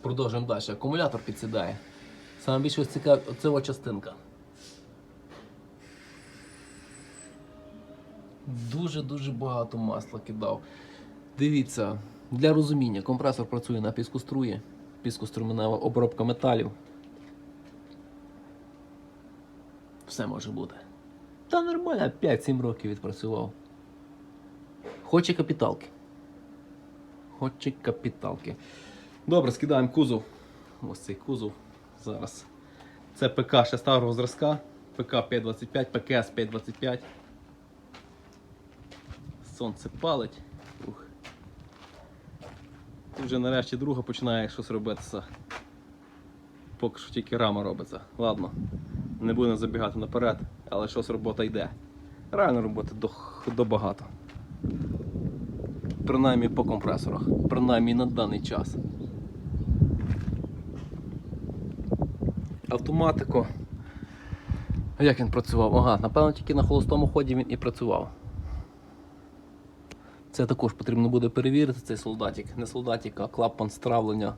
Продовжуємо далі. Акумулятор підсідає. Саме більше цікавить оця частинка. Дуже-дуже багато масла кидав. Дивіться, для розуміння, компресор працює на піскоструї, піскоструменева обробка металів. Все може бути. Та нормально, 5-7 років відпрацював. Хоче капіталки. Хоче капіталки. Добре, скидаємо кузов. Ось цей кузов зараз. Це ПК ще старого зразка. ПК 525, ПКС 525. Сонце палить. Ух. І вже нарешті друга починає щось робитися. Поки що тільки рама робиться. Ладно, не будемо забігати наперед, але щось робота йде. Реально роботи до, до багато. Принаймні по компресорах. Принаймні на даний час. Автоматико. А Як він працював? Ага, напевно, тільки на холостому ході він і працював. Це також потрібно буде перевірити цей солдатик. Не солдатик, а клапан стравлення.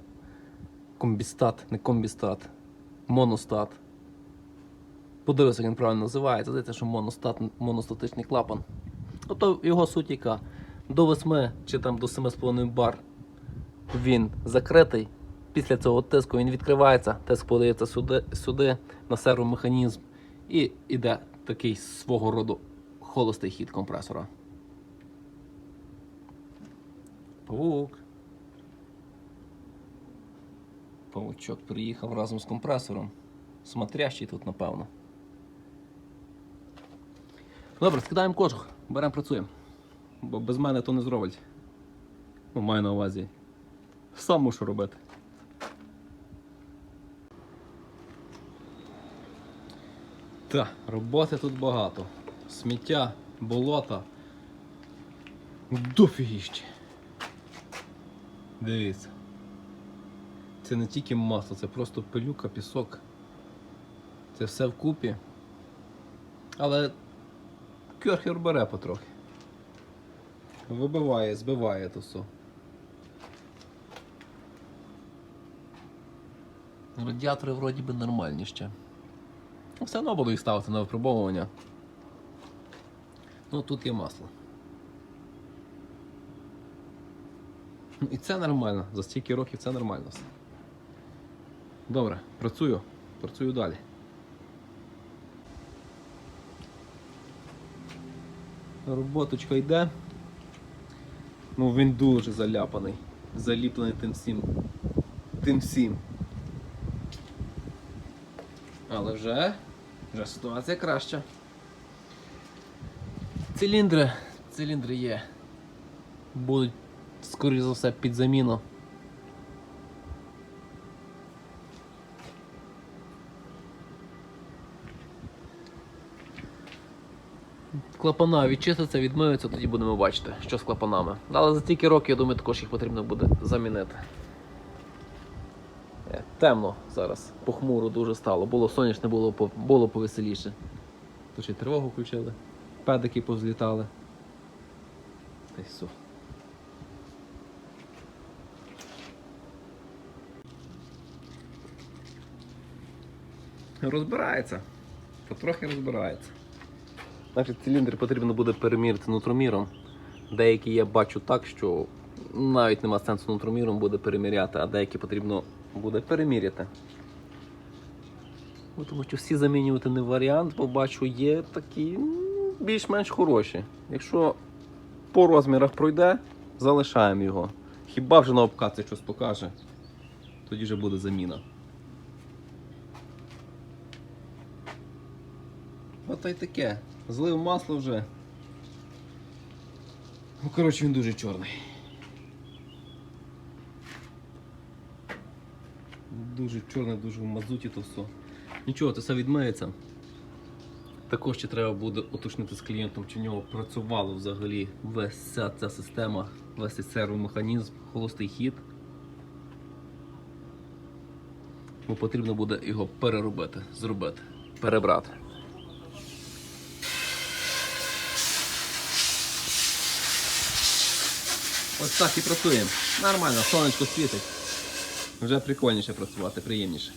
Комбістат, не комбістат. Моностат. Подивися, як він правильно називається. Здається, що моностат, моностатичний клапан. Тобто його суть яка. До 8 чи там до 7,5 бар він закритий. Після цього тиску він відкривається, тиск подається сюди, сюди на сервомеханізм і йде такий свого роду холостий хід компресора. Павук. Павучок приїхав разом з компресором. Смотрящий тут, напевно. Добре, скидаємо кожух, беремо працюємо. Бо без мене то не зробить. Ну, маю на увазі. Сам мушу робити. Так, роботи тут багато. Сміття, болота. Дофігіще. Дивіться. Це не тільки масло, це просто пилюка, пісок. Це все вкупі. Але кьорхер бере потрохи. Вибиває, збиває то все. Радіатори вроді би нормальні ще. Все одно буду їх ставити на випробовування. Ну тут є масло. Ну, І це нормально. За стільки років це нормально все. Добре, працюю. Працюю далі. Роботочка йде. Ну він дуже заляпаний. Заліплений тим всім. Тим всім. Але вже, вже ситуація краща. Циліндри, циліндри є. Будуть, скоріш за все, під заміну. Клапана відчиститься, відмиються, тоді будемо бачити, що з клапанами. Але за стільки років, я думаю, також їх потрібно буде замінити. Темно зараз, похмуро дуже стало. Було сонячне, було, було повеселіше. Тут ще тривогу включили, педики позлітали. Та й все. Розбирається. Потрохи розбирається. Значить, циліндри потрібно буде перемірити нутроміром. Деякі я бачу так, що навіть нема сенсу нутроміром буде переміряти, а деякі потрібно буде переміряти. Тому що всі замінювати не варіант, бо бачу, є такі більш-менш хороші. Якщо по розмірах пройде, залишаємо його. Хіба вже на обкатці щось покаже, тоді вже буде заміна. Ото й таке. Злив масло вже. Ну, коротше, він дуже чорний. Дуже чорний, дуже в мазуті то все. Нічого, це все відмиється. Також ще треба буде уточнити з клієнтом, чи в нього працювала взагалі весь ця, ця система, весь цей сервомеханізм, холостий хід. Бо потрібно буде його переробити, зробити, перебрати. Ось так і працюємо. Нормально, сонечко світить. Вже прикольніше працювати, приємніше.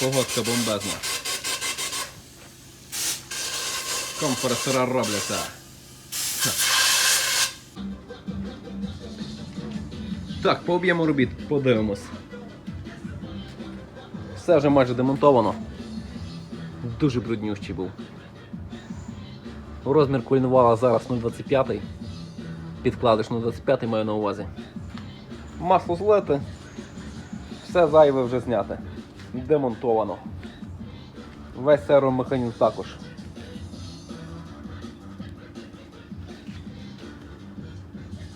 Погодка бомбезна. Компресора робляться. Так, по об'єму робіт подивимось. Все вже майже демонтовано. Дуже бруднющий був. Розмір кульнувала зараз 0,25. Підкладиш 0,25 маю на увазі. Масло злите. Все зайве вже зняте. Демонтовано. Весь сервомеханізм також.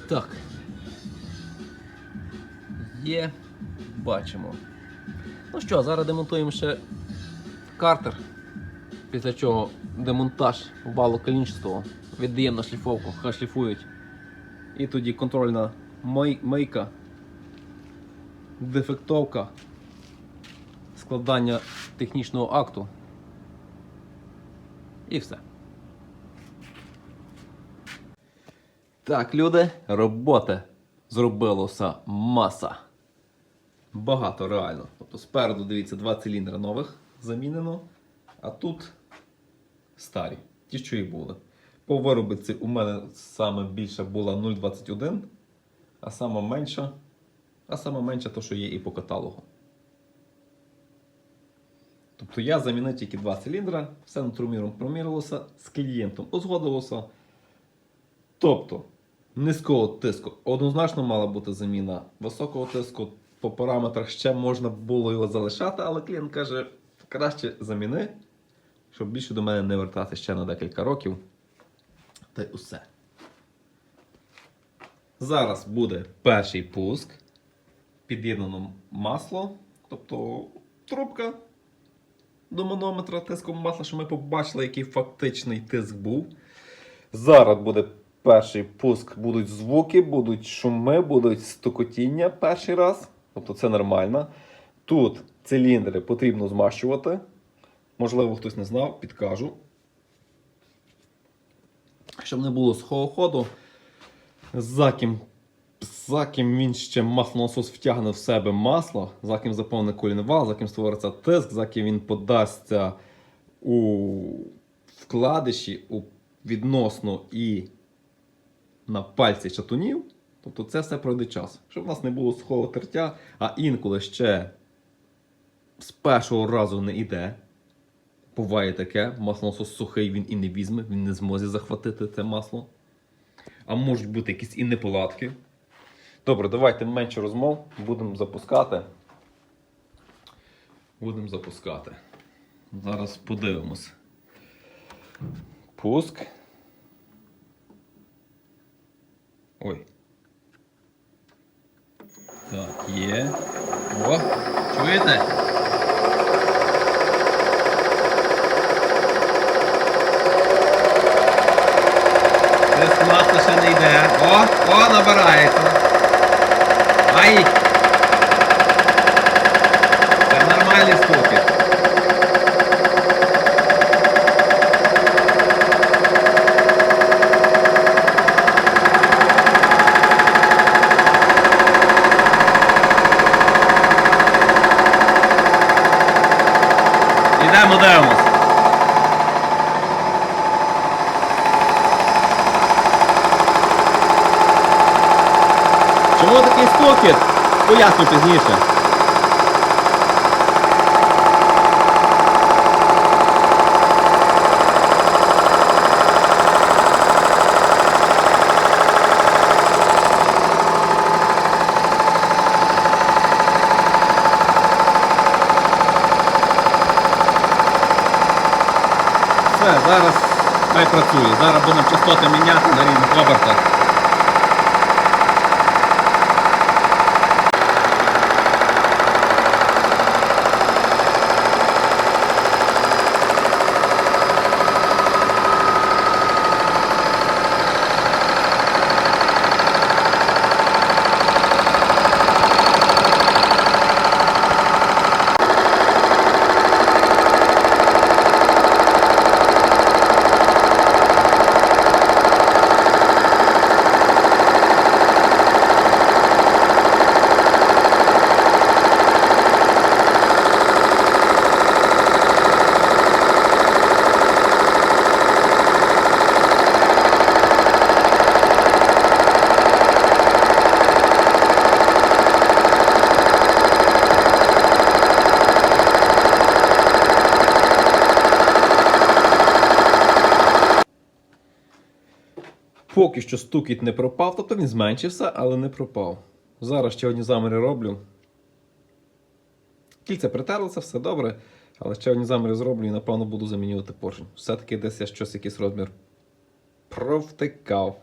Так. Є. Бачимо. Ну що, зараз демонтуємо ще картер. Після чого демонтаж валу колінчастого. Віддаємо на шліфовку, хай шліфують. І тоді контрольна мей- мийка, дефектовка, складання технічного акту. І все. Так, люди, роботи зробилося маса. Багато реально. Тобто спереду, дивіться, два циліндри нових замінено, а тут старі, ті, що і були. По виробиці у мене саме більша була 0,21, а саме менша, а саме менша то, що є і по каталогу. Тобто я замінив тільки два циліндра, все натурміром промірилося, з клієнтом узгодилося. Тобто, низького тиску однозначно мала бути заміна. Високого тиску по параметрах ще можна було його залишати, але клієнт каже, краще заміни, щоб більше до мене не вертати ще на декілька років. Та й усе. Зараз буде перший пуск. Під'єднано масло, тобто трубка до манометра тиском масла, щоб ми побачили, який фактичний тиск був. Зараз буде перший пуск, будуть звуки, будуть шуми, будуть стукотіння перший раз. Тобто це нормально. Тут циліндри потрібно змащувати. Можливо, хтось не знав, підкажу. Щоб не було сухого ходу, за ким, за ким він ще маслонасос втягне в себе масло, за ким заповне колінвал, за ким створиться тиск, за ким він подасться у вкладиші, у відносно і на пальці чатунів. Тобто це все пройде час. Щоб в нас не було сухого тертя, а інколи ще з першого разу не йде. Буває таке, маслонасос сухий, він і не візьме, він не зможе захватити це масло. А можуть бути якісь і неполадки. Добре, давайте менше розмов. Будемо запускати. Будемо запускати. Зараз подивимось. Пуск. Ой. Так, є. О, чуєте? Тиск масла ще не йде. О, о, набирається. Ай! Це нормальні стуки. Поясню пізніше. Все, зараз хай працює. Зараз будемо частоти міняти на рівних обертах. Поки що стукіт не пропав, тобто він зменшився, але не пропав. Зараз ще одні заміри роблю. Кільце притерлося, все добре, але ще одні заміри зроблю і напевно буду замінювати поршень. Все-таки десь я щось якийсь розмір провтикав.